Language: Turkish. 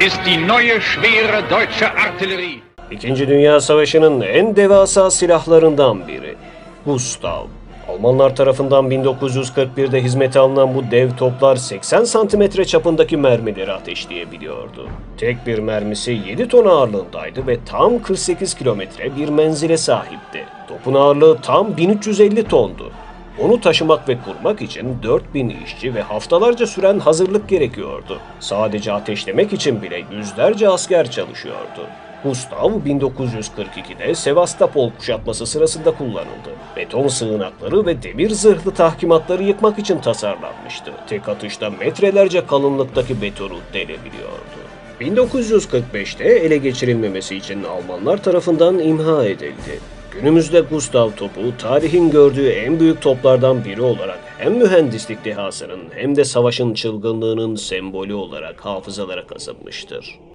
ist die neue schwere deutsche Artillerie. İkinci Dünya Savaşı'nın en devasa silahlarından biri. Gustav. Almanlar tarafından 1941'de hizmete alınan bu dev toplar 80 santimetre çapındaki mermileri ateşleyebiliyordu. Tek bir mermisi 7 ton ağırlığındaydı ve tam 48 kilometre bir menzile sahipti. Topun ağırlığı tam 1350 tondu. Onu taşımak ve kurmak için 4000 işçi ve haftalarca süren hazırlık gerekiyordu. Sadece ateşlemek için bile yüzlerce asker çalışıyordu. Gustav 1942'de Sevastopol kuşatması sırasında kullanıldı. Beton sığınakları ve demir zırhlı tahkimatları yıkmak için tasarlanmıştı. Tek atışta metrelerce kalınlıktaki betonu delebiliyordu. 1945'te ele geçirilmemesi için Almanlar tarafından imha edildi. Günümüzde Gustav topu tarihin gördüğü en büyük toplardan biri olarak hem mühendislik dehasının hem de savaşın çılgınlığının sembolü olarak hafızalara kazınmıştır.